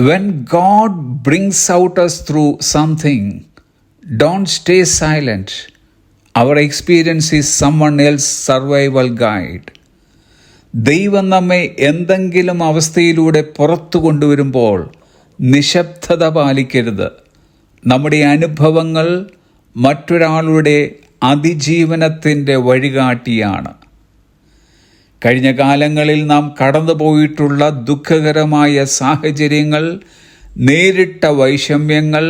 when God brings out us through something, don't stay silent. Our experience is someone else's survival guide. ദൈവം നമ്മെ എന്തെങ്കിലും അവസ്ഥയിലൂടെ പുറത്തു കൊണ്ടുവരുമ്പോൾ നിശബ്ദത പാലിക്കരുത് നമ്മുടെ അനുഭവങ്ങൾ മറ്റൊരാളുടെ അതിജീവനത്തിന്റെ വഴികാട്ടിയാണ് കഴിഞ്ഞ കാലങ്ങളിൽ നാം കടന്നുപോയിട്ടുള്ള ദുഃഖകരമായ സാഹചര്യങ്ങൾ നേരിട്ട വൈഷമ്യങ്ങൾ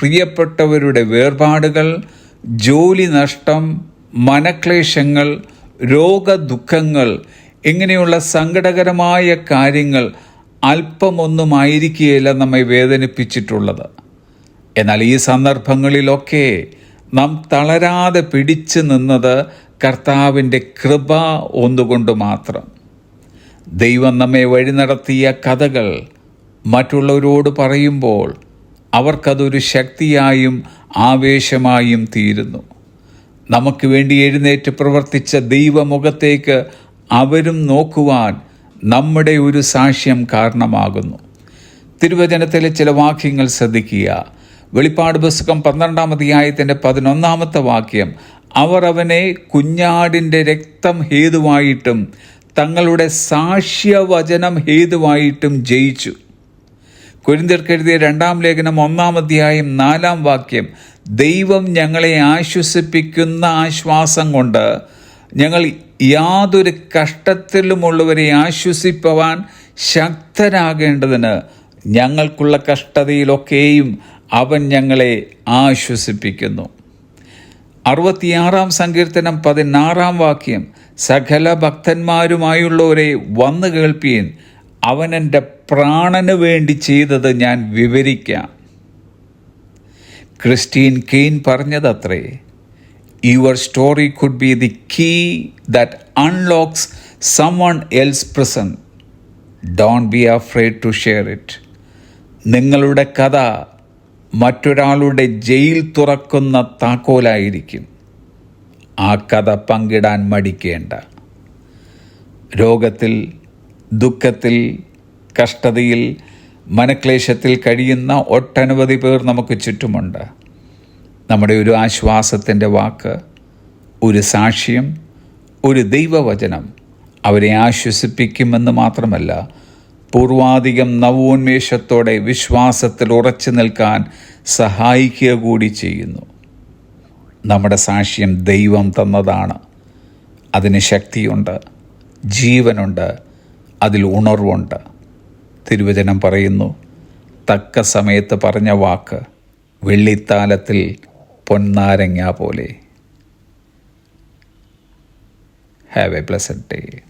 പ്രിയപ്പെട്ടവരുടെ വേർപാടുകൾ ജോലി നഷ്ടം മനക്ലേശങ്ങൾ രോഗദുഃഖങ്ങൾ ഇങ്ങനെയുള്ള സങ്കടകരമായ കാര്യങ്ങൾ അല്പമൊന്നുമായിരിക്കുകയില്ല നമ്മെ വേദനിപ്പിച്ചിട്ടുള്ളത്. എന്നാൽ ഈ സന്ദർഭങ്ങളിലൊക്കെ നാം തളരാതെ പിടിച്ചു നിന്നത് കർത്താവിന്റെ കൃപ ഒന്നുകൊണ്ട് മാത്രം. ദൈവം നമ്മെ വഴി നടത്തിയ കഥകൾ മറ്റുള്ളവരോട് പറയുമ്പോൾ അവർക്കതൊരു ശക്തിയായും ആവേശമായും തീരുന്നു. നമുക്ക് വേണ്ടി എഴുന്നേറ്റ് പ്രവർത്തിച്ച ദൈവമുഖത്തേക്ക് അവരും നോക്കുവാൻ നമ്മുടെ ഒരു സാക്ഷ്യം കാരണമാകുന്നു. തിരുവചനത്തിലെ ചില വാക്യങ്ങൾ ശ്രദ്ധിക്കുക. വെളിപ്പാട് പുസ്തകം പന്ത്രണ്ടാം അധ്യായത്തിന്റെ പതിനൊന്നാമത്തെ വാക്യം. അവർ അവനെ കുഞ്ഞാടിന്റെ രക്തം ഹേതുവായിട്ടും തങ്ങളുടെ സാക്ഷ്യവചനം ഹേതുവായിട്ടും ജയിച്ചു. കുരിന്തിർക്കെഴുതിയ രണ്ടാം ലേഖനം ഒന്നാം അധ്യായം നാലാം വാക്യം ദൈവം ഞങ്ങളെ ആശ്വസിപ്പിക്കുന്ന ആശ്വാസം കൊണ്ട് ഞങ്ങൾ യാതൊരു കഷ്ടത്തിലുമുള്ളവരെ ആശ്വസിപ്പവാൻ ശക്തരാകേണ്ടതിന് ഞങ്ങൾക്കുള്ള കഷ്ടതയിലൊക്കെയും അവൻ ഞങ്ങളെ ആശ്വസിപ്പിക്കുന്നു. അറുപത്തിയാറാം സങ്കീർത്തനം പതിനാറാം വാക്യം സകല ഭക്തന്മാരുമായുള്ളവരെ വന്നു കേൾപ്പീൻ അവൻ എന്റെ പ്രാണന് വേണ്ടി ചെയ്തത് ഞാൻ വിവരിക്കാം. Christine Caine പറഞ്ഞതത്രേ your story could be the key that unlocks someone else person don't be afraid to share it നിങ്ങളുടെ കഥ മറ്റൊരാളുടെ ജയിൽ തുറക്കുന്ന താക്കോലായിരിക്കും. ആ കഥ പങ്കിടാൻ മടിക്കേണ്ട. രോഗത്തിൽ ദുഃഖത്തിൽ കഷ്ടതയിൽ മനക്ലേശത്തിൽ കഴിയുന്ന ഒട്ടനവധി പേർ നമുക്ക് ചുറ്റുമുണ്ട്. നമ്മുടെ ഒരു ആശ്വാസത്തിന്റെ വാക്ക് ഒരു സാക്ഷ്യം ഒരു ദൈവവചനം അവരെ ആശ്വസിപ്പിക്കുമെന്ന് മാത്രമല്ല പൂർവാധികം നവോന്മേഷത്തോടെ വിശ്വാസത്തിൽ ഉറച്ചു നിൽക്കാൻ സഹായിക്കുക കൂടി ചെയ്യുന്നു. നമ്മുടെ സാക്ഷ്യം ദൈവം തന്നതാണ്. അതിന് ശക്തിയുണ്ട് ജീവനുണ്ട് അതിൽ ഉണർവുണ്ട്. തിരുവചനം പറയുന്നു തക്ക സമയത്ത് പറഞ്ഞ വാക്ക് വെള്ളിത്താലത്തിൽ പൊന്നാരങ്ങ പോലെ. Have A pleasant day